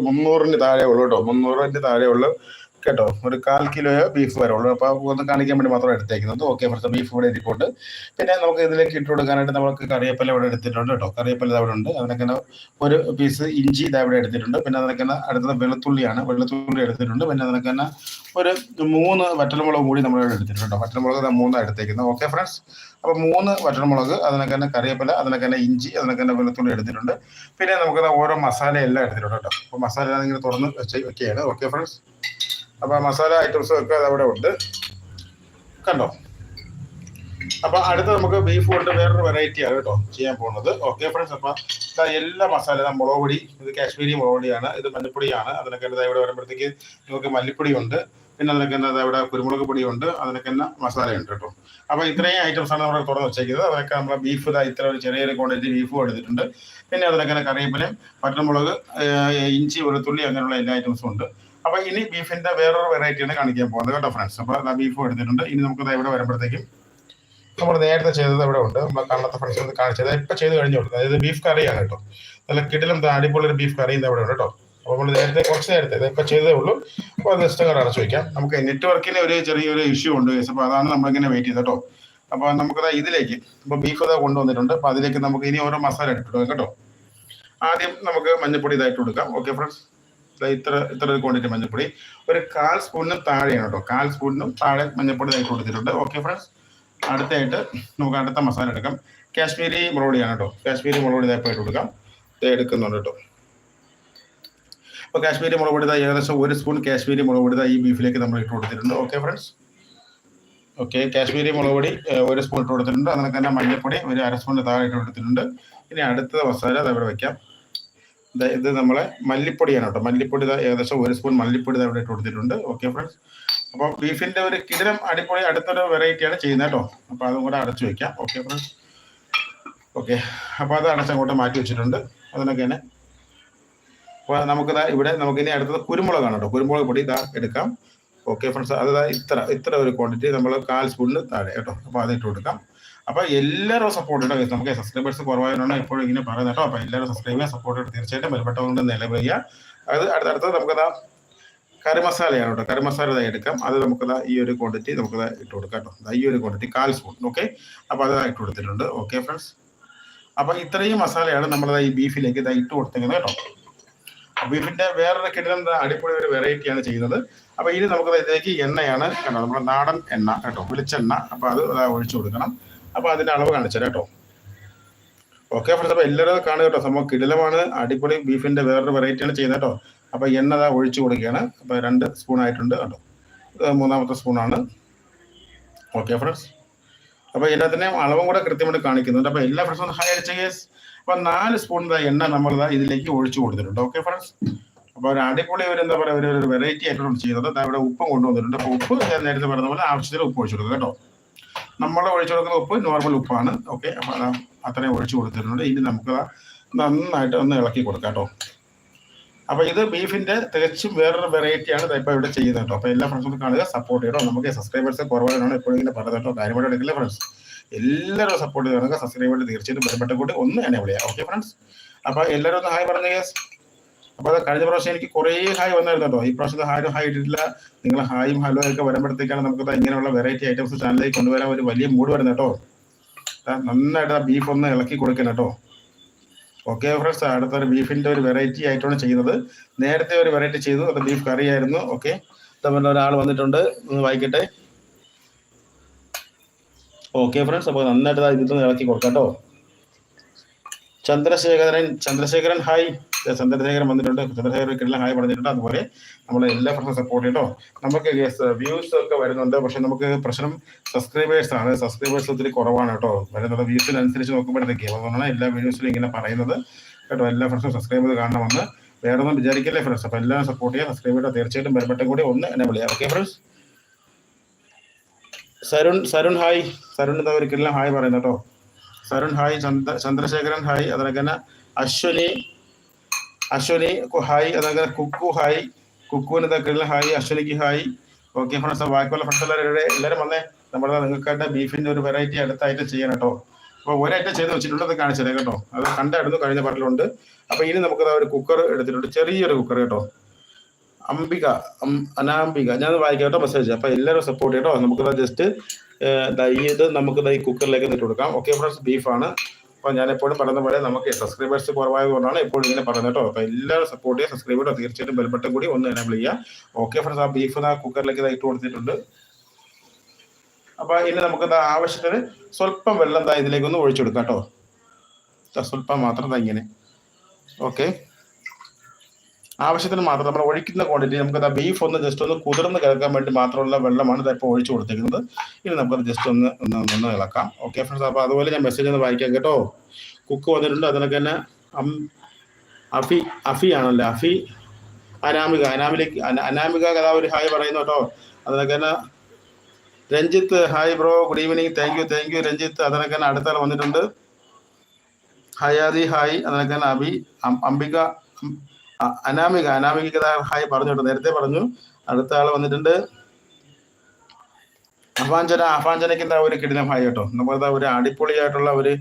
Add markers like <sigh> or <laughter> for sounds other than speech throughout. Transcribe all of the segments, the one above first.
മുന്നൂറിന് താഴെ ഉള്ളൂ കേട്ടോ. മുന്നൂറിന് താഴെ ഉള്ളൂ കേട്ടോ ഒരു കാൽ കിലോയോ ബീഫ് വരെ ഉള്ളൂ. അപ്പോൾ ഒന്ന് കാണിക്കാൻ വേണ്ടി മാത്രം എടുത്തേക്കുന്നത്. ഓക്കെ ഫ്രണ്ട്സ് ബീഫ് ഇവിടെ ഇരിപ്പുണ്ട്. പിന്നെ നമുക്ക് ഇതിലേക്ക് ഇട്ട് കൊടുക്കാനായിട്ട് നമുക്ക് കറിയപ്പല്ല ഇവിടെ എടുത്തിട്ടുണ്ട് കേട്ടോ. കറിയപ്പല്ല ഇവിടെ ഉണ്ട്. അതിനൊക്കെ ഒരു പീസ് ഇഞ്ചി ഇതാ ഇവിടെ എടുത്തിട്ടുണ്ട്. പിന്നെ അതിനൊക്കെ അടുത്തത് വെളുത്തുള്ളിയാണ്. വെളുത്തുള്ളി എടുത്തിട്ടുണ്ട്. പിന്നെ അതിനൊക്കെ ഒരു മൂന്ന് വറ്റൽമുളക് കൂടി നമ്മൾ ഇവിടെ എടുത്തിട്ടുണ്ട് വറ്റൽമുളക് ദാ മൂന്നാണ് എടുത്തേക്കുന്നത്. ഓക്കെ ഫ്രണ്ട്സ് അപ്പോൾ മൂന്ന് വറ്റൽമുളക് അതിനൊക്കെ തന്നെ കറിയപ്പല്ല അതിനൊക്കെ തന്നെ ഇഞ്ചി അതിനൊക്കെ തന്നെ വെളുത്തുള്ളി എടുത്തിട്ടുണ്ട്. പിന്നെ നമുക്ക് ഓരോ മസാല എല്ലാം എടുത്തിട്ടുണ്ട് കേട്ടോ. അപ്പോൾ മസാല ഇങ്ങനെ തുറന്ന് വെക്കുകയാണ്. ഓക്കെ ഫ്രണ്ട്സ് അപ്പോൾ മസാല ഐറ്റംസും ഒക്കെ അതവിടെ ഉണ്ട്. കണ്ടോ? അപ്പൊ അടുത്ത നമുക്ക് ബീഫ് കൊണ്ട് വേറൊരു വെറൈറ്റി ആണ് കേട്ടോ ചെയ്യാൻ പോകുന്നത്. ഓക്കെ ഫ്രണ്ട്സ് അപ്പൊ ഇതാ എല്ലാ മസാല മുളക് പൊടി ഇത് കാശ്മീരി മുളക് പൊടിയാണ് ഇത് മല്ലിപ്പൊടിയാണ് അതിനൊക്കെ ദാ ഇവിടെ വരുമ്പോഴത്തേക്ക് നമുക്ക് മല്ലിപ്പൊടി ഉണ്ട് പിന്നെ അതിനൊക്കെ എന്താ ഇവിടെ കുരുമുളക് പൊടിയുണ്ട് അതിനൊക്കെ തന്നെ മസാലയുണ്ട് കേട്ടോ. അപ്പൊ ഇത്രയും ഐറ്റംസ് ആണ് നമ്മൾ തുറന്ന് വെച്ചേക്കുന്നത്. അതൊക്കെ നമ്മുടെ ബീഫ് ഇതാ ഇത്ര ഒരു ചെറിയൊരു ക്വാണ്ടിറ്റി ബീഫും എടുത്തിട്ടുണ്ട്. പിന്നെ അതിനൊക്കെ കറിവേപ്പിലയും പറ്റമുളക് ഇഞ്ചി വെളുത്തുള്ളി അങ്ങനെയുള്ള എല്ലാ ഐറ്റംസും ഉണ്ട്. അപ്പൊ ഇനി ബീഫിന്റെ വേറൊരു വെറൈറ്റിയാണ് കാണിക്കാൻ പോകുന്നത് കേട്ടോ ഫ്രണ്ട്സ് അപ്പൊ ബീഫ് എടുത്തിട്ടുണ്ട്. ഇനി നമുക്ക് ഇവിടെ വരുമ്പോഴത്തേക്കും നമ്മൾ നേരത്തെ ചെയ്തത് ഇവിടെ ഉണ്ട്. നമ്മൾ കണ്ണത്തെ ഫ്രണ്ട്സ് ഒന്ന് കാണിച്ചത് ഇപ്പൊ ചെയ്ത് കഴിഞ്ഞു കൊടുത്തത് അതായത് ബീഫ് കറിയാണ് കേട്ടോ. നല്ല കിടിലും അടിപൊളി ഒരു ബീഫ് കറി ഇവിടെ ഉണ്ട് കേട്ടോ. അപ്പൊ നമ്മൾ നേരത്തെ കുറച്ച് നേരത്തെ ഇപ്പൊ ചെയ്തേ ഉള്ളൂ. അപ്പോൾ ഇഷ്ടം കൂടെ അടച്ചു വയ്ക്കാം നമുക്ക് നെറ്റ്വർക്കിന് ഒരു ചെറിയൊരു ഇഷ്യൂ ഉണ്ട് അപ്പൊ അതാണ് നമ്മളിങ്ങനെ വെയിറ്റ് ചെയ്തത് കേട്ടോ. നമുക്ക് നമുക്കത് ഇതിലേക്ക് ഇപ്പൊ ബീഫ് ഇതാ കൊണ്ടുവന്നിട്ടുണ്ട്. അപ്പൊ അതിലേക്ക് നമുക്ക് ഇനി ഓരോ മസാല ഇട്ടിട്ട് കേട്ടോ. ആദ്യം നമുക്ക് മഞ്ഞപ്പൊടി ഇതായിട്ട് കൊടുക്കാം. ഓക്കെ ഫ്രണ്ട്സ് ഇത്ര ഇത്ര ഒരു ക്വാണ്ടിറ്റി മഞ്ഞപ്പൊടി. ഒരു കാൽ സ്പൂണിനും താഴെയാണ് കേട്ടോ. കാൽ സ്പൂണിനും താഴെ മഞ്ഞപ്പൊടി ഇതായിട്ട് കൊടുത്തിട്ടുണ്ട്. ഓക്കെ ഫ്രണ്ട്സ് അടുത്തായിട്ട് നമുക്ക് അടുത്ത മസാല എടുക്കാം. കാശ്മീരി മുളകുപൊടിയാണ് കേട്ടോ. കാശ്മീരി മുളകുപൊടി പൊടി ഇതായിട്ട് കൊടുക്കാം. ഇത് എടുക്കുന്നുണ്ട് കേട്ടോ. അപ്പോൾ കാശ്മീരി മുളക് പൊടി ഏകദേശം ഒരു സ്പൂൺ കാശ്മീരി മുളക് പൊടി ഈ ബീഫിലേക്ക് നമ്മൾ ഇട്ട് കൊടുത്തിട്ടുണ്ട്. ഓക്കെ ഫ്രണ്ട്സ് ഓക്കെ കാശ്മീരി മുളക് ഒരു സ്പൂൺ ഇട്ട് കൊടുത്തിട്ടുണ്ട്. അതിനൊക്കെ തന്നെ മഞ്ഞൾപ്പൊടി ഒരു അര സ്പൂണിന്റെ താഴെ ഇട്ട് കൊടുത്തിട്ടുണ്ട്. ഇനി അടുത്ത മസാല അത് അവിടെ വെക്കാം. ഇത് നമ്മളെ മല്ലിപ്പൊടിയാണ് കേട്ടോ. മല്ലിപ്പൊടി ഏകദേശം ഒരു സ്പൂൺ മല്ലിപ്പൊടി അവിടെ ഇട്ട് കൊടുത്തിട്ടുണ്ട്. ഓക്കെ ഫ്രണ്ട്സ് അപ്പോൾ ബീഫിന്റെ ഒരു കിടിലം അടിപൊളി അടുത്തൊരു വെറൈറ്റിയാണ് ചെയ്യുന്നത് കേട്ടോ. അപ്പോൾ അതും കൂടെ അടച്ചു വെക്കാം. ഓക്കെ ഫ്രണ്ട്സ് ഓക്കെ അപ്പോൾ അത് അടച്ചങ്ങോട്ട് മാറ്റി വെച്ചിട്ടുണ്ട്. അതിനൊക്കെ തന്നെ അപ്പോൾ നമുക്ക് ഇവിടെ നമുക്ക് ഇനി അടുത്തത് കുരുമുളകാണ് കേട്ടോ. കുരുമുളക് പൊടി ഇതാ എടുക്കാം. ഓക്കെ ഫ്രണ്ട്സ് അത് ഇത്ര ഇത്ര ഒരു ക്വാണ്ടിറ്റി നമ്മൾ കാൽ സ്പൂണിൽ താഴെ കേട്ടോ. അപ്പോൾ അത് ഇട്ട് കൊടുക്കാം. അപ്പോൾ എല്ലാവരും സപ്പോർട്ട് ഇട്ടോ നമുക്ക് സബ്സ്ക്രൈബേഴ്സ് കുറവായതുകൊണ്ടാണ് എപ്പോഴും ഇങ്ങനെ പറയുന്നത് കേട്ടോ. അപ്പോൾ എല്ലാവരും സബ്സ്ക്രൈബ് ചെയ്യുക സപ്പോർട്ട് തീർച്ചയായിട്ടും ബലപ്പെട്ടതുകൊണ്ട് ചെയ്യുക അത് അടുത്തടുത്ത് നമുക്കതാ കറി മസാലയാണ് കേട്ടോ. കറി മസാല ഇതായി എടുക്കാം. അത് നമുക്കതാ ഈ ഒരു ക്വാണ്ടിറ്റി നമുക്കത് ഇട്ട് കൊടുക്കാം കേട്ടോ. ഈ ഒരു ക്വാണ്ടിറ്റി കാൽ സ്പൂൺ ഓക്കെ അപ്പോൾ അത് ഇട്ട് കൊടുത്തിട്ടുണ്ട്. ഓക്കെ ഫ്രണ്ട്സ് അപ്പോൾ ഇത്രയും മസാലയാണ് നമ്മളത് ഈ ബീഫിലേക്ക് ഇതാ ഇട്ട് കൊടുത്തേക്കുന്നത് കേട്ടോ. ബീഫിന്റെ വേറൊരു കിടിലം അടിപൊളി ഒരു വെറൈറ്റിയാണ് ചെയ്യുന്നത്. അപ്പൊ ഇനി നമുക്ക് ഇതിലേക്ക് എണ്ണയാണ് കേട്ടോ നമ്മുടെ നാടൻ എണ്ണ കേട്ടോ വെളിച്ചെണ്ണ. അപ്പൊ അത് ഒഴിച്ചു കൊടുക്കണം. അപ്പൊ അതിന്റെ അളവ് കാണിച്ചു കേട്ടോ. ഓക്കെ ഫ്രണ്ട്സ് അപ്പൊ എല്ലാവരും കാണുക കേട്ടോ. സംഭവം കിടിലമാണ് അടിപൊളി ബീഫിന്റെ വേറൊരു വെറൈറ്റിയാണ് ചെയ്യുന്നത് കേട്ടോ. അപ്പൊ എണ്ണ ഒഴിച്ചു കൊടുക്കുകയാണ്. അപ്പൊ രണ്ട് സ്പൂൺ ആയിട്ടുണ്ട് കേട്ടോ. മൂന്നാമത്തെ സ്പൂണാണ് ഓക്കെ ഫ്രണ്ട്സ് അപ്പൊ എല്ലാത്തിനെയും അളവും കൂടെ കൃത്യമായിട്ട് കാണിക്കുന്നുണ്ട്. അപ്പൊ എല്ലാ ഫ്രണ്ട്സും ഹൈ അടിച്ച കേസ് അപ്പൊ നാല് സ്പൂൺ എണ്ണ നമ്മൾ ഇതിലേക്ക് ഒഴിച്ചു കൊടുത്തിട്ടുണ്ട്. ഓക്കെ ഫ്രണ്ട്സ് അപ്പൊ ഒരു അടിപൊളി ഒരു എന്താ പറയുക ഒരു വെറൈറ്റി ആയിട്ടാണ് ചെയ്യുന്നത്. ഇവിടെ ഉപ്പ് കൊണ്ടുവന്നിട്ടുണ്ട്. അപ്പൊ ഉപ്പ് ഞാൻ നേരത്തെ പറഞ്ഞ പോലെ ആവശ്യത്തിന് ഉപ്പ് ഒഴിച്ചു കൊടുക്കുക കേട്ടോ. നമ്മൾ ഒഴിച്ചു കൊടുക്കുന്ന ഉപ്പ് നോർമൽ ഉപ്പാണ്. ഓക്കെ അപ്പൊ അതാ അത്രയും ഒഴിച്ചു കൊടുത്തിട്ടുണ്ട്. ഇനി നമുക്ക് നന്നായിട്ട് ഒന്ന് ഇളക്കി കൊടുക്കാം കേട്ടോ. അപ്പൊ ഇത് ബീഫിന്റെ തികച്ചും വേറൊരു വെറൈറ്റിയാണ് ഇപ്പൊ ഇവിടെ ചെയ്യുന്നത് കേട്ടോ. അപ്പൊ എല്ലാ ഫ്രണ്ട്സും കാണുക സപ്പോർട്ട് ചെയ്യണം. നമുക്ക് സബ്സ്ക്രൈബേഴ്സ് കുറവാണ് എപ്പോഴും ഇങ്ങനെ പറയുന്നത് കേട്ടോ. കാര്യമായിട്ട് എടുക്കില്ല ഫ്രണ്ട്സ് എല്ലാവരും സപ്പോർട്ട് ചെയ്യണമെങ്കിൽ സബ്സ്ക്രൈബ് തീർച്ചയായിട്ടും ബന്ധപ്പെട്ട കൂട്ടി ഒന്ന് എന്നെ വിളിയാം. ഓക്കെ ഫ്രണ്ട്സ് അപ്പൊ എല്ലാവരും ഒന്ന് ഹായ് പറഞ്ഞു യെസ് അപ്പൊ അത് കഴിഞ്ഞ പ്രാവശ്യം എനിക്ക് കുറേ ഹായ് വന്നായിരുന്നു കേട്ടോ ഈ പ്രാവശ്യത്തെ ഹായും ഹായ് ഇട്ടിട്ടില്ല. നിങ്ങൾ ഹായും ഹലോ ഒക്കെ വരുമ്പോഴത്തേക്കാണ് നമുക്ക് ഇങ്ങനെയുള്ള വെറൈറ്റി ഐറ്റംസ് ചാനലിലേക്ക് കൊണ്ടുവരാൻ ഒരു വലിയ മൂഡ് വരുന്നത് കേട്ടോ നന്നായിട്ട് ആ ബീഫ് ഒന്ന് ഇളക്കി കൊടുക്കണം കേട്ടോ ഓക്കെ ഫ്രണ്ട്സ് അടുത്തൊരു ബീഫിന്റെ ഒരു വെറൈറ്റി ആയിട്ടാണ് ചെയ്യുന്നത്. നേരത്തെ ഒരു വെറൈറ്റി ചെയ്തു. അത് ബീഫ് കറിയായിരുന്നു ഓക്കെ തമ്മിൽ ഒരാൾ വന്നിട്ടുണ്ട്. വായിക്കട്ടെ. ഓക്കെ ഫ്രണ്ട്സ് അപ്പോൾ നന്നായിട്ട് ഇതിൽ ഇളക്കി കൊടുക്കാം കേട്ടോ. ചന്ദ്രശേഖരൻ ചന്ദ്രശേഖരൻ ഹായ് ചന്ദ്രശേഖരൻ വന്നിട്ടുണ്ട്. ചന്ദ്രശേഖരൻ ഹായ് പറഞ്ഞിട്ടുണ്ട്. അതുപോലെ നമ്മൾ എല്ലാ പ്രശ്നം സപ്പോർട്ട് ചെയ്യട്ടോ. നമുക്ക് വ്യൂസ് ഒക്കെ വരുന്നുണ്ട്. പക്ഷെ നമുക്ക് പ്രശ്നം സബ്സ്ക്രൈബേഴ്സ് ആണ്. സബ്സ്ക്രൈബേഴ്സ് ഒത്തിരി കുറവാണ് കേട്ടോ. വരുന്നത് വ്യൂസിനനുസരിച്ച് നോക്കുമ്പോഴത്തേക്ക്. അതുകൊണ്ടാണ് എല്ലാ വീഡിയോസിലും ഇങ്ങനെ പറയുന്നത്. കേട്ടോ എല്ലാ ഫ്രണ്ട്സും സബ്സ്ക്രൈബ് ചെയ്ത് കാണണമെന്ന്. വേറെ ഒന്നും വിചാരിക്കില്ലേ ഫ്രണ്ട്സ് അപ്പോൾ എല്ലാം സപ്പോർട്ട് ചെയ്യുക സബ്സ്ക്രൈബ് ചെയ്യുക. തീർച്ചയായിട്ടും ബലപ്പെട്ട കൂടി ഒന്ന് എന്നെ വിളിയാം. Okay friends Sarun Sarun hi. Sarun എന്താ ഒരിക്കലും ഹായ് പറയുന്നു കേട്ടോ. സരുൺ ഹായ് ചന്ദ്ര ചന്ദ്രശേഖരൻ ഹായ് തന്നെ അശ്വനി അശ്വനി ഹായ് അതൊക്കെ കുക്കു ഹായ്. കുക്കുവിന് ഇതൊക്കെ ഹായ് അശ്വനിക്ക് ഹായ്. ഓക്കെ ഫ്രണ്ട്സ് ബാക്കിയുള്ള ഫ്രണ്ട്സ് എല്ലാവരും എല്ലാവരും വന്നേ. നമ്മുടെ നിങ്ങൾക്കായിട്ട് ബീഫിന്റെ ഒരു വെറൈറ്റി അടുത്തായിട്ട് ചെയ്യണം കേട്ടോ. അപ്പോൾ ഒരേറ്റം ചെയ്ത് വെച്ചിട്ടുണ്ട് അത് കാണിച്ചത് കേട്ടോ. അത് കണ്ടായിരുന്നു കഴിഞ്ഞ പാട്ടിലുണ്ട്. അപ്പോൾ ഇനി നമുക്ക് ദാ ഒരു കുക്കർ എടുത്തിട്ടുണ്ട്. ചെറിയൊരു കുക്കർ കേട്ടോ. അംബിക അനാംബിക. ഞാൻ വായിക്കാം മെസ്സേജ് അപ്പൊ എല്ലാവരും സപ്പോർട്ട് ചെയ്യട്ടോ. നമുക്ക് ജസ്റ്റ് ഇത് നമുക്ക് ദൈ കുക്കറിലേക്ക് ഇട്ട് കൊടുക്കാം. ഓക്കെ ഫ്രണ്ട്സ് ബീഫാണ് അപ്പൊ ഞാൻ എപ്പോഴും പറയുന്ന പോലെ നമുക്ക് സബ്സ്ക്രൈബേഴ്സ് കുറവായതുകൊണ്ടാണ് എപ്പോഴും ഇങ്ങനെ പറയുന്നത് കേട്ടോ. അപ്പൊ എല്ലാവരും സപ്പോർട്ട് ചെയ്യുക സബ്സ്ക്രൈബ് ചെയ്യുക തീർച്ചയായിട്ടും ബെൽബട്ടൺ കൂടി ഒന്ന് എനേബിൾ ചെയ്യുക. ഓക്കെ ഫ്രണ്ട്സ് ആ ബീഫ് ആ കുക്കറിലേക്ക് ഇട്ട് കൊടുത്തിട്ടുണ്ട്. അപ്പൊ ഇനി നമുക്ക് ആവശ്യത്തിന് സ്വല്പം വെള്ളം ഇതിലേക്ക് ഒന്ന് ഒഴിച്ചെടുക്കാം കേട്ടോ. സ്വല്പം മാത്രം ഇങ്ങനെ. ഓക്കെ ആവശ്യത്തിന് മാത്രം നമ്മൾ ഒഴിക്കുന്ന ക്വാണ്ടിറ്റി നമുക്ക് ആ ബീഫ് ഒന്ന് ജസ്റ്റ് ഒന്ന് കുതിർന്ന് കിടക്കാൻ വേണ്ടി മാത്രമുള്ള വെള്ളമാണ് ദാ ഇപ്പോൾ ഒഴിച്ചു കൊടുത്തിരിക്കുന്നത് ഇനി നമുക്കത് ജസ്റ്റ് ഒന്ന് ഒന്ന് ഇളക്കാം. ഓക്കെ ഫ്രണ്ട്സ് അപ്പോൾ അതുപോലെ ഞാൻ മെസ്സേജ് ഒന്ന് വായിക്കാം കേട്ടോ. കുക്ക് വന്നിട്ടുണ്ട് അതിനൊക്കെ തന്നെ അഫി അഫി ആണല്ലോ? അഫി അനാമിക അനാമിലേക്ക് അന- അനാമിക കഥാ ഒരു ഹായ് പറയുന്നു കേട്ടോ. അതിനൊക്കെ തന്നെ Ranjith hi bro good evening thank you thank you Ranjith. അതിനൊക്കെ തന്നെ അടുത്താൽ വന്നിട്ടുണ്ട്. ഹയാദി ഹായ്. അതിനൊക്കെ തന്നെ അബി അംബിക അനാമിക അനാമിക ദാ ഹായ് പറഞ്ഞു കേട്ടോ നേരത്തെ പറഞ്ഞു. അടുത്ത ആൾ വന്നിട്ടുണ്ട്. അഫാഞ്ചന അഫാഞ്ചനയ്ക്ക് എന്താ ഒരു കിടിലം ഹായ് കേട്ടോ. നമ്മളെന്താ ഒരു അടിപൊളിയായിട്ടുള്ള ഒരു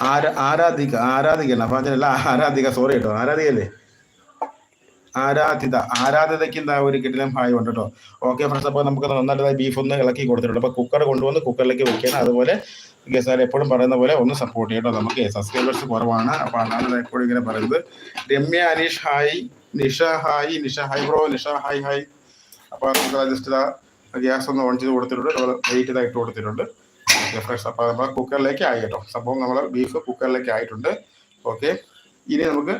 ആരാധിക ആരാധിക ആരാധികല്ല അഫാഞ്ചനല്ല ആരാധിക സോറി കേട്ടോ ആരാധികല്ലേ ആരാധിത ആരാധിതയ്ക്ക് എന്താ ഒരു കിടിലം ഹായ് ഉണ്ട് കേട്ടോ ഓക്കെ ഫ്രണ്ട്സ് അപ്പോൾ നമുക്ക് നന്നായിട്ട് ബീഫ് ഒന്ന് ഇളക്കി കൊടുത്തിട്ടുണ്ട്. അപ്പോൾ കുക്കർ കൊണ്ടുവന്ന് കുക്കറിലേക്ക് വെക്കണം അതുപോലെ ഗസാർ എപ്പോഴും പറയുന്ന പോലെ ഒന്ന് സപ്പോർട്ട് ചെയ്യട്ടോ. നമുക്ക് സബ്സ്ക്രൈബേഴ്സ് കുറവാണ്. അപ്പോൾ അതാണ് എപ്പോഴും ഇങ്ങനെ പറയുന്നത്. Ramya Aneesh hi Nisha hi Nisha hi bro Nisha hi hi അപ്പോൾ നമുക്ക് ജസ്റ്റ് ഗ്യാസ് ഒന്ന് ഓൺ ചെയ്ത് കൊടുത്തിട്ടുണ്ട്. നമ്മൾ വെയിറ്റ് ഇതായിട്ട് കൊടുത്തിട്ടുണ്ട്. ഓക്കെ അപ്പോൾ നമ്മൾ കുക്കറിലേക്ക് ആയി കേട്ടോ. സംഭവം നമ്മൾ ബീഫ് കുക്കറിലേക്ക് ആയിട്ടുണ്ട്. ഓക്കെ ഇനി നമുക്ക്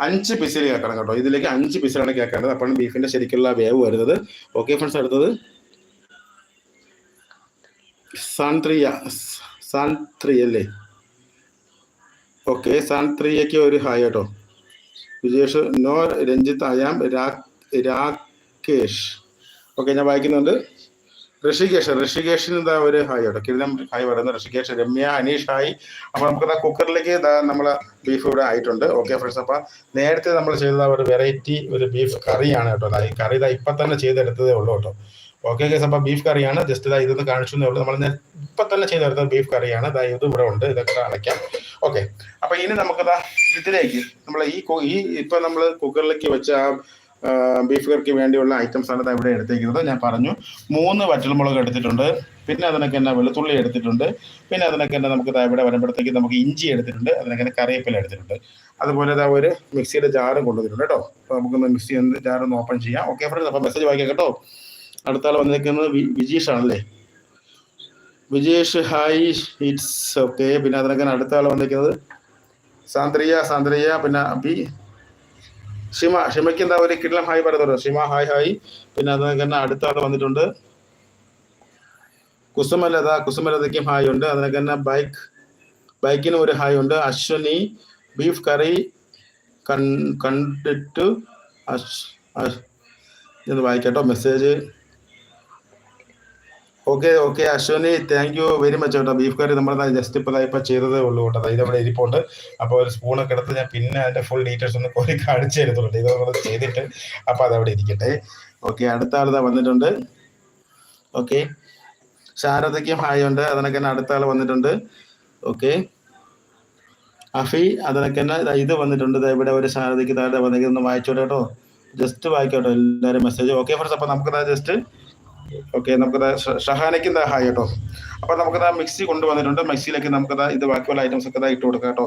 അഞ്ച് പിസിൽ കേൾക്കണം കേട്ടോ. ഇതിലേക്ക് അഞ്ച് പിസിലാണ് കേൾക്കേണ്ടത്. അപ്പോഴാണ് ബീഫിന്റെ ശരിക്കുള്ള വേവ് വരുന്നത്. ഓക്കെ ഫ്രണ്ട്സ് അടുത്തത്. സാൻത്രിയ. സാൻത്രിയ അല്ലേ? ഓക്കെ സാൻത്രിയയ്ക്ക് ഒരു ഹായ് കേട്ടോ. Vijesh no Ranjith I am Rakesh. Okay ഞാൻ വായിക്കുന്നുണ്ട്. ഋഷികേഷ് ഋഷികേഷിന് എന്താ ഒരു ഹായ് കേട്ടോ. കിരണം ഹായ് പറയുന്നത് ഋഷികേഷ് രമ്യ അനീഷ് ഹായ്. അപ്പൊ നമുക്ക് കുക്കറിലേക്ക് ദാ നമ്മളെ ബീഫ് ഇവിടെ ആയിട്ടുണ്ട്. ഓക്കെ ഫ്രണ്ട്സ് അപ്പൊ നേരത്തെ നമ്മൾ ചെയ്ത ഒരു വെറൈറ്റി ഒരു ബീഫ് കറിയാണ് കേട്ടോ. ഈ കറി ഇതാ ഇപ്പൊ തന്നെ ചെയ്തെടുത്തതേ ഉള്ളൂ കേട്ടോ. ഓക്കെ കേസ് അപ്പൊ ബീഫ് കറിയാണ്. ജസ്റ്റ് ഇതാ ഇതൊന്ന് കാണിച്ചു ഉള്ളൂ. നമ്മൾ ഇപ്പൊ തന്നെ ചെയ്തെടുത്ത ബീഫ് കറിയാണ്. ദാ ഇത് ഇവിടെ ഉണ്ട്. ഇതൊക്കെ അടയ്ക്കാം ഓക്കെ അപ്പൊ ഇനി നമുക്ക് ദാ ഇതിലേക്ക് നമ്മൾ ഈ ഈ ഇപ്പൊ നമ്മൾ കുക്കറിലേക്ക് വെച്ച ആ, ബീഫ് കറിക്ക് വേണ്ടിയുള്ള ഐറ്റംസ് ആണ് ഇവിടെ എടുത്തിരിക്കുന്നത് ഞാൻ പറഞ്ഞു മൂന്ന് വറ്റൽമുളക് എടുത്തിട്ടുണ്ട്. പിന്നെ അതിനൊക്കെ തന്നെ വെളുത്തുള്ളി എടുത്തിട്ടുണ്ട്. പിന്നെ അതിനൊക്കെ തന്നെ നമുക്ക് ഇവിടെ വരുമ്പോഴത്തേക്ക് നമുക്ക് ഇഞ്ചി എടുത്തിട്ടുണ്ട്. അതിനൊക്കെ തന്നെ കറിവേപ്പില എടുത്തിട്ടുണ്ട്. അതുപോലെ ദാ ഒരു മിക്സിയുടെ ജാറും കൊണ്ടുവന്നിട്ടുണ്ട് കേട്ടോ. അപ്പോൾ നമുക്കൊന്ന് മിക്സി ജാർ ഒന്ന് ഓപ്പൺ ചെയ്യാം. ഓക്കെ ഫ്രണ്ട്സ് അപ്പോൾ മെസ്സേജ് വായിക്കാം കേട്ടോ. അടുത്ത ആൾ വന്നിരിക്കുന്നത് വിജീഷ് ആണല്ലേ? വിജേഷ് ഹായ് ഇറ്റ്സ് ഓക്കെ പിന്നെ അതിനൊക്കെ അടുത്ത ആൾ വന്നിരിക്കുന്നത്? സാന്ദ്രിയ സാന്ദ്രിയ പിന്നെ അബി ഷിമ ഷിമയ്ക്ക് എന്താ ഒരു കിടിലം ഹായ് പറയുന്നുണ്ടോ. Shima hi hi. പിന്നെ അത് തന്നെ അടുത്ത ആൾ വന്നിട്ടുണ്ട്. കുസുമലത കുസുമലതയ്ക്കും ഹായ് ഉണ്ട്. അതിനൊക്കെ തന്നെ ബൈക്ക് ബൈക്കിന് ഒരു ഹായ് ഉണ്ട്. അശ്വനി ബീഫ് കറി കണ്ടിട്ട് അശ് വായിക്കട്ടോ. Message okay okay Ashwini thank you very much കേട്ടോ ബീഫ് കറി നമ്മൾ ജസ്റ്റ് ഇപ്പോൾ ഇപ്പോൾ ചെയ്തതേ ഉള്ളൂ കേട്ടോ. ഇത് ഇവിടെ ഇരിപ്പുണ്ട്. അപ്പോൾ ഒരു സ്പൂണൊക്കെ എടുത്ത് ഞാൻ പിന്നെ അതിന്റെ ഫുൾ ഡീറ്റെയിൽസ് ഒന്ന് കോരി കാണിച്ചു തരുന്നുണ്ട്. ഇത് നമ്മൾ ചെയ്തിട്ട് അപ്പോൾ അതവിടെ ഇരിക്കട്ടെ. ഓക്കെ അടുത്ത ആൾ ദാ വന്നിട്ടുണ്ട്. ഓക്കെ ശാരദയ്ക്കും ഹായ് ഉണ്ട്. അതിനൊക്കെ തന്നെ അടുത്ത ആൾ വന്നിട്ടുണ്ട്. ഓക്കെ അഫി അതിനൊക്കെ തന്നെ ഇത് വന്നിട്ടുണ്ട്. ഇവിടെ ഒരു ശാരദയ്ക്ക് താഴെ വന്നിരിക്കുന്നത് വായിച്ചോട്ടെ കേട്ടോ. ജസ്റ്റ് വായിക്കോട്ടോ എല്ലാവരും മെസ്സേജ് ഓക്കെ ഫ്രണ്ട്സ് അപ്പോൾ നമുക്ക് ജസ്റ്റ് ഓക്കെ നമുക്കത് ഷഹാനയ്ക്ക് എന്താ ഹായ് കേട്ടോ? അപ്പൊ നമുക്കത് ആ മിക്സി കൊണ്ടുവന്നിട്ടുണ്ട്. മിക്സിയിലേക്ക് നമുക്കത് ഇത് ബാക്കിയുള്ള ഐറ്റംസ് ഒക്കെ ഇട്ട് കൊടുക്കാം കേട്ടോ.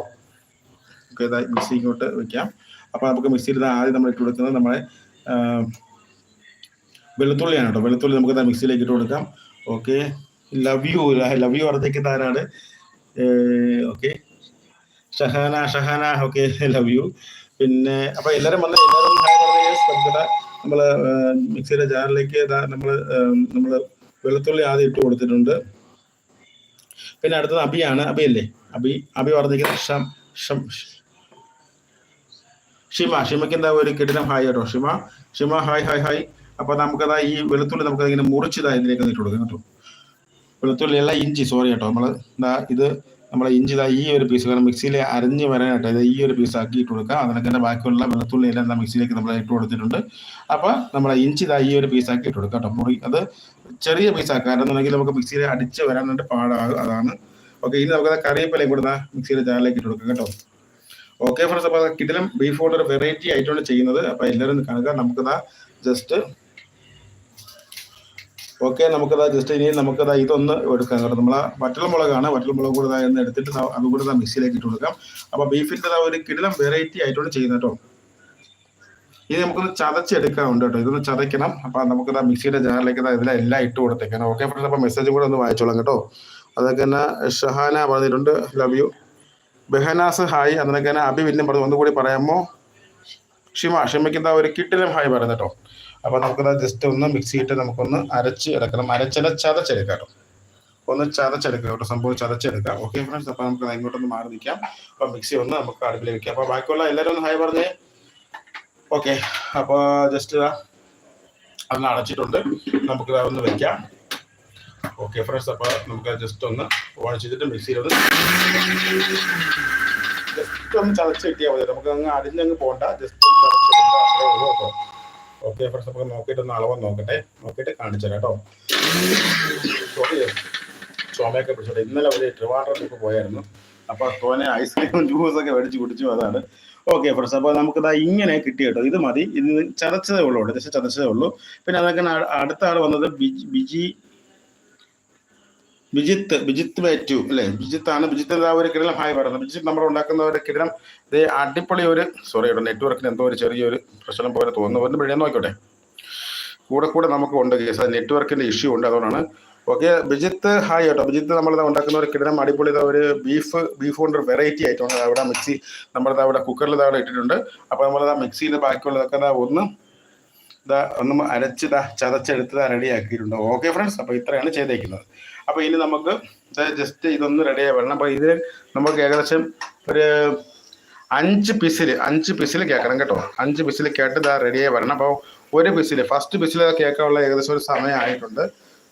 ഓക്കെ ഇതാ മിക്സി ഇങ്ങോട്ട് വെക്കാം. അപ്പൊ നമുക്ക് മിക്സിയിൽ ഇത് ആദ്യം നമ്മൾ ഇട്ട് കൊടുക്കുന്നത് നമ്മളെ വെളുത്തുള്ളിയാണ് കേട്ടോ. വെളുത്തുള്ളി നമുക്ക് മിക്സിയിലേക്ക് ഇട്ട് കൊടുക്കാം. Okay love you love you പറഞ്ഞേക്ക് ആരാണ്? Okay Shahana Shahana okay love you പിന്നെ അപ്പൊ എല്ലാരും വന്ന് എല്ലാവരും ആ, മിക്സിയുടെ ജാറിലേക്ക് നമ്മൾ നമ്മൾ വെളുത്തുള്ളി ആദ്യം ഇട്ട് കൊടുത്തിട്ടുണ്ട്. പിന്നെ അടുത്തത് അബിയാണ്. അബി അല്ലേ? അബി അബി ഷം ഷിമ. ഷിമയ്ക്ക് എന്താ ഒരു കിടിലം ഹായ് കേട്ടോ Shima. Shima hi hi hi. അപ്പൊ നമുക്കതാ ഈ വെളുത്തുള്ളി നമുക്ക് ഇങ്ങനെ മുറിച്ചതാ ഇതിലേക്ക് ഇട്ട് കൊടുക്കാം കേട്ടോ. വെളുത്തുള്ളി അല്ല ഇഞ്ചി സോറി കേട്ടോ. നമ്മൾ എന്താ ഇത് നമ്മൾ ഇഞ്ചി ഇതാ ഈ ഒരു പീസ് വേണം മിക്സിയിൽ അരിഞ്ഞ് വരാനായിട്ട് ഇത് ഈ ഒരു പീസ് ആക്കി ഇട്ട് കൊടുക്കുക. അതിനൊക്കെ തന്നെ ബാക്കിയുള്ള വെളുത്തുള്ളി എല്ലാം എന്താ മിക്സിയിലേക്ക് നമ്മൾ ഇട്ട് കൊടുത്തിട്ടുണ്ട്. അപ്പോൾ നമ്മൾ ഇഞ്ചി ഇതാ ഈ ഒരു പീസ് ആക്കി ഇട്ട് കൊടുക്കുക കേട്ടോ. മുറി അത് ചെറിയ പീസ് ആക്കുക എന്നുണ്ടെങ്കിൽ നമുക്ക് മിക്സിയിൽ അടിച്ച് വരാനായിട്ട് പാടാകും അതാണ്. ഓക്കെ ഇനി നമുക്ക് കറിവേപ്പിലയും കൂടെ മിക്സിയുടെ ജാറിലേക്ക് ഇട്ട് കൊടുക്കുക കേട്ടോ. ഓക്കെ ഫ്രണ്ട്സ് അപ്പോൾ കിടിലം ബീഫ് ഒരു വെറൈറ്റി ആയിട്ടാണ് ചെയ്യുന്നത്. അപ്പോൾ എല്ലാവരും കാണുക. നമുക്ക് ജസ്റ്റ് ഓക്കെ നമുക്കതാ ജസ്റ്റ് ഇനി നമുക്കതാ ഇതൊന്ന് എടുക്കാം കേട്ടോ. നമ്മൾ വറ്റൽ മുളകാണ് വറ്റൽ മുളക് കൂടെ ഒന്ന് എടുത്തിട്ട് അതും കൂടെ മിക്സിയിലേക്ക് ഇട്ട് കൊടുക്കാം. അപ്പോൾ ബീഫിന്റെ ഒരു കിടിലം വെറൈറ്റി ആയിട്ടാണ് ചെയ്യുന്നത് കേട്ടോ. ഇനി നമുക്കൊന്ന് ചതച്ചെടുക്കാനുണ്ട് കേട്ടോ. ഇതൊന്ന് ചതയ്ക്കണം. അപ്പോൾ ആ മിക്സിയുടെ ജാറിലേക്ക് ഇതിലെ ഇതിലെല്ലാം ഇട്ട് കൊടുത്തേക്കണം. ഓക്കെ ഫ്രണ്ട്സ് അപ്പോൾ മെസ്സേജ് കൂടെ ഒന്ന് വായിച്ചോളാം കേട്ടോ. അതൊക്കെ തന്നെ ഷഹാന പറഞ്ഞിട്ടുണ്ട്. ലവ് യു ബെഹനാസ് ഹായ് അതിനൊക്കെ തന്നെ അബി പറഞ്ഞു. ഒന്നുകൂടി പറയാമോ? ഷിമ ഷിമയ്ക്ക് എന്താ ഒരു കിട്ടിലും ഹായ് പറയുന്നത് കേട്ടോ. അപ്പോൾ നമുക്കത് ജസ്റ്റ് ഒന്ന് മിക്സി ഇട്ട് നമുക്കൊന്ന് അരച്ച് എടുക്കണം. അരച്ചല ചതച്ചെടുക്കാം കേട്ടോ ഒന്ന് ചതച്ചെടുക്കുക കേട്ടോ സംഭവം ചതച്ചെടുക്കാം ഓക്കെ ഫ്രണ്ട്സ് അപ്പോൾ നമുക്ക് ഇങ്ങോട്ടൊന്ന് മാറി നിൽക്കാം. അപ്പോൾ മിക്സി ഒന്ന് നമുക്ക് അടുപ്പിൽ വെക്കാം. അപ്പോൾ ബാക്കിയുള്ള എല്ലാവരും ഒന്ന് ഹായ് പറഞ്ഞേ. ഓക്കെ അപ്പോൾ ജസ്റ്റ് അതൊന്ന് അടച്ചിട്ടുണ്ട്. നമുക്ക് ഒന്ന് വെക്കാം. ഓക്കെ ഫ്രണ്ട്സ് അപ്പോൾ നമുക്ക് ജസ്റ്റ് ഒന്ന് ഓൺ ചെയ്തിട്ട് മിക്സിയിൽ ഒന്ന് ജസ്റ്റ് ഒന്ന് ചതച്ച് കിട്ടിയാൽ മതി. നമുക്ക് അങ്ങ് അടിഞ്ഞങ്ങ് പോകണ്ട ജസ്റ്റ് ഒന്ന് ചതച്ചെടുക്കുക അത്രേ ഉള്ളൂ കേട്ടോ. ഓക്കെ ഫ്രണ്ട്സ് അപ്പോൾ നോക്കിയിട്ട് ഒന്ന് അളവ് നോക്കട്ടെ. നോക്കിയിട്ട് കാണിച്ചു കേട്ടോ. ചുമയൊക്കെ പിടിച്ചോട്ടെ ഇന്നലെ ഒരു ട്രിവാൻഡ്രം ട്രിപ്പ് പോയായിരുന്നു. അപ്പൊ തോനെ ഐസ്ക്രീമും ജ്യൂസൊക്കെ മേടിച്ച് കുടിച്ചു അതാണ്. ഓക്കെ ഫ്രണ്ട്സ് അപ്പോൾ നമുക്കിതാ ഇങ്ങനെ കിട്ടി കേട്ടോ. ഇത് മതി. ഇത് ചതച്ചതേ ഉള്ളൂ ഏകദേശം ചതച്ചതേ ഉള്ളൂ. പിന്നെ അതൊക്കെ അടുത്ത ആൾ വന്നത് ബിജി ബിജി ബിജിത്ത് ബിജിത്ത് ബാറ്റു അല്ലേ? ആണ് ബിജിത്ത് ആ ഒരു കിടലം ഹായ് പറയുന്നത്. ബിജിത്ത് നമ്മൾ ഉണ്ടാക്കുന്ന ഒരു കിടലം ഇത് അടിപൊളി ഒരു സോറി ഇവിടെ നെറ്റ്വർക്കിന് എന്തോ ഒരു ചെറിയൊരു പ്രശ്നം പോലെ തോന്നുന്നു. ഒന്ന് പിഴയാൻ നോക്കട്ടെ. കൂടെ കൂടെ നമുക്ക് ഉണ്ട് കേസ് നെറ്റ്വർക്കിന്റെ ഇഷ്യൂ ഉണ്ട് അതുകൊണ്ടാണ്. ഓക്കെ ബിജിത്ത് ഹായ് കേട്ടോ. ബിജിത്ത് നമ്മൾ ഉണ്ടാക്കുന്ന ഒരു കിടനം അടിപൊളി ഒരു ബീഫ് ബീഫ് കൊണ്ട് വെറൈറ്റി ആയിട്ടുണ്ട്. അവിടെ മിക്സി നമ്മളിതാ അവിടെ കുക്കറിൽ അവിടെ ഇട്ടിട്ടുണ്ട്. അപ്പോൾ നമ്മളിതാ മിക്സിയിൽ ബാക്കിയുള്ളതൊക്കെ ഒന്ന് ഇതാ ഒന്ന് ഇതാ ചതച്ചെടുത്ത് റെഡി ആക്കിയിട്ടുണ്ട് ഓക്കെ ഫ്രണ്ട്സ് അപ്പോൾ ഇത്രയാണ് ചെയ്തേക്കുന്നത്. അപ്പോൾ ഇനി നമുക്ക് ജസ്റ്റ് ഇതൊന്ന് റെഡി ആയി വരണം. അപ്പോൾ ഇത് നമുക്ക് ഏകദേശം ഒരു അഞ്ച് പിസിൽ അഞ്ച് പിസിൽ കേൾക്കണം കേട്ടോ. അഞ്ച് പിസിൽ കേട്ട് ഇതാ റെഡിയായി വരണം. അപ്പോൾ ഒരു പിസിൽ ഫസ്റ്റ് പിസിൽ കേൾക്കാനുള്ള ഏകദേശം ഒരു സമയമായിട്ടുണ്ട്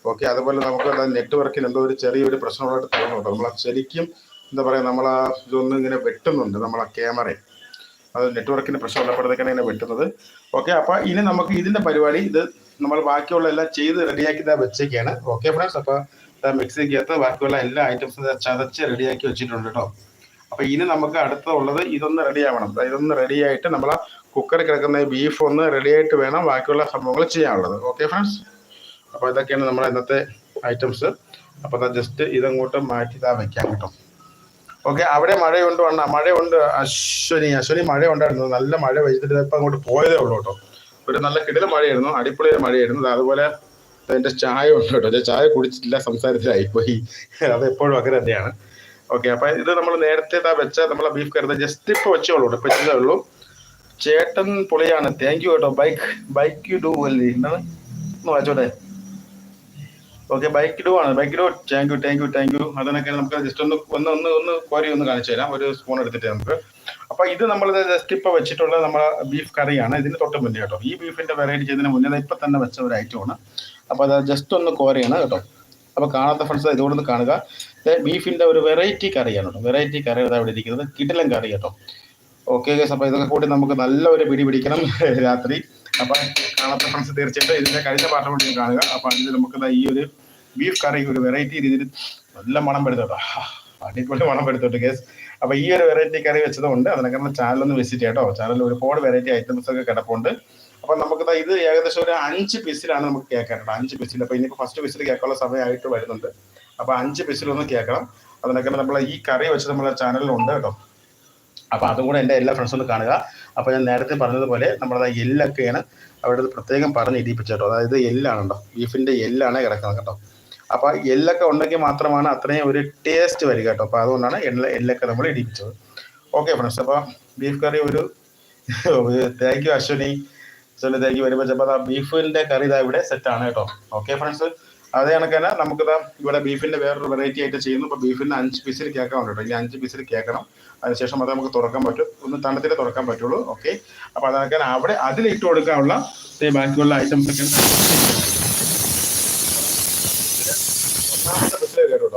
ഓക്കെ അതുപോലെ നമുക്ക് നെറ്റ്വർക്കിൽ എന്തോ ഒരു ചെറിയൊരു പ്രശ്നമുള്ളതായിട്ട് തോന്നുന്നുണ്ട് നമ്മൾ ശരിക്കും എന്താ പറയുക നമ്മൾ ഇതൊന്നും ഇങ്ങനെ വെട്ടുന്നുണ്ട് നമ്മളെ ക്യാമറയിൽ അത് നെറ്റ്വർക്കിന് പ്രശ്നമുള്ളപ്പോഴത്തേക്കാണ് ഇങ്ങനെ വെട്ടുന്നത്. ഓക്കെ അപ്പോൾ ഇനി നമുക്ക് ഇതിന്റെ പരിപാടി ഇത് നമ്മൾ ബാക്കിയുള്ള എല്ലാം ചെയ്ത് റെഡിയാക്കി ഇതാ വെച്ചേക്കാണ്. ഓക്കെ ഫ്രണ്ട്സ് അപ്പോൾ ചേർത്ത് ബാക്കിയുള്ള എല്ലാ ഐറ്റംസും ചതച്ച് റെഡിയാക്കി വെച്ചിട്ടുണ്ട് കേട്ടോ. അപ്പൊ ഇനി നമുക്ക് അടുത്തുള്ളത് ഇതൊന്ന് റെഡി ആവണം. ഇതൊന്ന് റെഡി ആയിട്ട് നമ്മൾ കുക്കറിൽ കിടക്കുന്ന ബീഫ് ഒന്ന് റെഡി ആയിട്ട് വേണം ബാക്കിയുള്ള സംഭവങ്ങൾ ചെയ്യാനുള്ളത്. ഓക്കെ ഫ്രണ്ട്സ് അപ്പോൾ ഇതൊക്കെയാണ് നമ്മുടെ ഇന്നത്തെ ഐറ്റംസ് അപ്പോൾ ജസ്റ്റ് ഇതങ്ങോട്ട് മാറ്റി ഇതാ വെക്കാം കേട്ടോ. ഓക്കെ അവിടെ മഴയുണ്ട് വണ്ണ. മഴയുണ്ട് അശ്വനി അശ്വനി മഴ ഉണ്ടായിരുന്നു നല്ല മഴ പെയ്തിട്ട് ഇപ്പം അങ്ങോട്ട് പോയതേ ഉള്ളൂ കേട്ടോ. ഒരു നല്ല കിടില മഴയായിരുന്നു അടിപൊളി മഴയായിരുന്നു. അതുപോലെ എന്റെ ചായ ഉണ്ട് കേട്ടോ. ഞാൻ ചായ കുടിച്ചിട്ടില്ല സംസാരത്തിലായിപ്പോയി. അത് എപ്പോഴും അങ്ങനെ തന്നെയാണ്. ഓക്കെ അപ്പൊ ഇത് നമ്മൾ നേരത്തെ വെച്ച നമ്മളെ ബീഫ് കരുത ജസ്റ്റ് ഇപ്പൊ വെച്ചോളൂ ഇപ്പൊ വെച്ചതേ ഉള്ളൂ. ചേട്ടൻ പൊളിയാണ്. താങ്ക് യു കേട്ടോ. ബൈക്ക് ബൈക്ക് യു ഡു എന്താണ് ഒന്ന് വായിച്ചോട്ടെ? ഓക്കെ ബൈക്ക് ഡോ ആണ് bike Dr thank you thank you thank you അതിനൊക്കെ നമുക്ക് ജസ്റ്റ് ഒന്ന് ഒന്ന് ഒന്ന് ഒന്ന് കോരി ഒന്ന് കാണിച്ചു തരാം. ഒരു സ്പൂൺ എടുത്തിട്ട് നമുക്ക്. അപ്പൊ ഇത് നമ്മൾ ജസ്റ്റ് ഇപ്പൊ വെച്ചിട്ടുള്ള നമ്മുടെ ബീഫ് കറിയാണ്. ഇതിന് തൊട്ട് മുന്നേ കേട്ടോ. ഈ ബീഫിന്റെ വെറൈറ്റി ചെയ്തതിന് മുന്നേ ഇപ്പൊ തന്നെ വെച്ച ഒരു ഐറ്റമാണ് അപ്പൊ അത് ജസ്റ്റ് ഒന്ന് കോരയാണ് കേട്ടോ. അപ്പൊ കാണാത്ത ഫ്രണ്ട്സ് ഇതുകൊണ്ട് ഒന്ന് കാണുക. ബീഫിന്റെ ഒരു വെറൈറ്റി കറിയാണ് കേട്ടോ. വെറൈറ്റി കറി ഇവിടെ ഇരിക്കുന്നത്. കിടിലൻ കറി കേട്ടോ. ഓക്കെ ഗസ് അപ്പൊ ഇതൊക്കെ കൂടി നമുക്ക് നല്ല ഒരു പിടി പിടിക്കണം രാത്രി. അപ്പൊ കാണാത്ത ഫ്രണ്ട്സ് തീർച്ചയായിട്ടും ഇതിന്റെ കഴിഞ്ഞ പാർട്ട് കൂടി കാണുക. അപ്പൊ അതിൽ നമുക്ക് ഈ ഒരു ബീഫ് കറി ഒരു വെറൈറ്റി രീതിയിൽ നല്ല മണം പെടുത്തോട്ടോ അടിപൊളി മണം പെടുത്തോട്ട് കേസ് അപ്പൊ ഈ ഒരു വെറൈറ്റി കറി വെച്ചതുകൊണ്ട് അതിനൊക്കെ നമ്മുടെ ചാനലൊന്ന് വിസിറ്റ് ചെയ്യട്ടോ. ചാനലിൽ ഒരുപാട് വെറൈറ്റി ഐറ്റംസ് ഒക്കെ കിടപ്പുണ്ട്. അപ്പൊ നമുക്ക് ഇത് ഏകദേശം ഒരു അഞ്ച് പിസിലാണ് നമുക്ക് കേൾക്കാനുള്ളത്. അഞ്ച് പിസിൽ അപ്പൊ ഇനിയിപ്പോ ഫസ്റ്റ് പിസിൽ കേൾക്കാനുള്ള സമയമായിട്ട് വരുന്നുണ്ട്. അപ്പൊ അഞ്ച് പിസിലൊന്ന് കേൾക്കണം. അതിനൊക്കെ നമ്മൾ ഈ കറി വെച്ച് നമ്മളെ ചാനലിലുണ്ട് കേട്ടോ. അപ്പൊ അതും കൂടെ എന്റെ എല്ലാ ഫ്രണ്ട്സും കാണുക. അപ്പൊ ഞാൻ നേരത്തെ പറഞ്ഞതുപോലെ നമ്മുടെ എല്ലൊക്കെയാണ് അവിടെ പ്രത്യേകം പറഞ്ഞ് ഇടിപ്പിച്ചു കേട്ടോ. അതായത് എല്ലാണ് കേട്ടോ. ബീഫിന്റെ എല്ലാണ് കിടക്കുന്നത് കേട്ടോ. അപ്പൊ എല്ലൊക്കെ ഉണ്ടെങ്കിൽ മാത്രമാണ് അത്രയും ഒരു ടേസ്റ്റ് വരിക കേട്ടോ. അപ്പൊ അതുകൊണ്ടാണ് എല്ല എല്ലൊക്കെ നമ്മൾ ഇടിപ്പിച്ചത്. ഓക്കെ ഫ്രണ്ട്സ് അപ്പൊ ബീഫ് കറി ഒരു <laughs> thank you Ashwini. Ashwini thank you very much അപ്പൊ ബീഫിന്റെ കറി ഇതാ ഇവിടെ ആണ് കേട്ടോ. ഓക്കെ ഫ്രണ്ട്സ് അതേ കണക്ക് തന്നെ നമുക്കിതാ ഇവിടെ ബീഫിന്റെ വേറൊരു വെറൈറ്റി ആയിട്ട് ചെയ്യുന്നു. അപ്പോൾ ബീഫിന്റെ അഞ്ച് പീസിൽ കേൾക്കാൻ കേട്ടോ. ഇനി അഞ്ച് പീസിൽ കേൾക്കണം. അതിനുശേഷം അത് നമുക്ക് തുറക്കാൻ പറ്റും. ഒന്ന് തണുത്തിട്ട് തുറക്കാൻ പറ്റുള്ളൂ. ഓക്കെ അപ്പൊ അതൊക്കെ അവിടെ അതിലിട്ട് കൊടുക്കാനുള്ള ബാക്കിയുള്ള ഐറ്റംസ് ഒക്കെ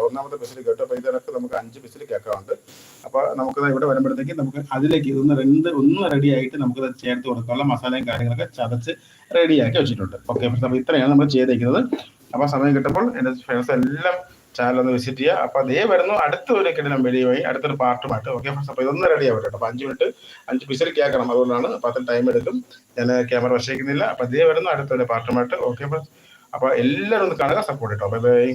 ഒന്നാമത്തെ ബസ്സിൽ കേട്ടോ അപ്പോൾ ഇതിനൊക്കെ നമുക്ക് അഞ്ച് ബസ്സിൽ കേൾക്കാറുണ്ട്. അപ്പോൾ നമുക്ക് ഇവിടെ വരുമ്പോഴത്തേക്ക് നമുക്ക് അതിലേക്ക് ഇതൊന്ന് രണ്ട് ഒന്ന് റെഡി ആയിട്ട് നമുക്ക് ചേർത്ത് കൊടുക്കാനുള്ള മസാലയും കാര്യങ്ങളൊക്കെ ചതച്ച് റെഡിയാക്കി വെച്ചിട്ടുണ്ട്. ഓക്കെ അപ്പോൾ ഇത്രയാണ് നമ്മൾ ചെയ്തേക്കുന്നത്. അപ്പോൾ സമയം കിട്ടുമ്പോൾ എന്റെ ഫ്രണ്ട്സ് എല്ലാം ചാനൽ ഒന്ന് വിസിറ്റ് ചെയ്യുക. അപ്പോൾ അതേ വരുന്നു അടുത്ത ഒരു കിടനം വെളിയുമായി അടുത്തൊരു പാർട്ടുമായിട്ട് ഓക്കെ ഫ്രണ്ട്സ് അപ്പോൾ ഇതൊന്ന് റെഡി ആവട്ടെ അപ്പോൾ അഞ്ച് മിനിറ്റ് അഞ്ച് പിസിൽ കേൾക്കണം അതുകൊണ്ടാണ് അപ്പോൾ അത്ര ടൈം എടുക്കും. ഞാൻ ക്യാമറ വശിക്കുന്നില്ല. അപ്പോൾ അതേ വരുന്നു അടുത്തൊരു പാർട്ടുമായിട്ട് ഓക്കെ ഫ്രണ്ട്സ് അപ്പോൾ എല്ലാവരും ഒന്ന് കാണുക സപ്പോർട്ട് കേട്ടോ ബൈ ബൈ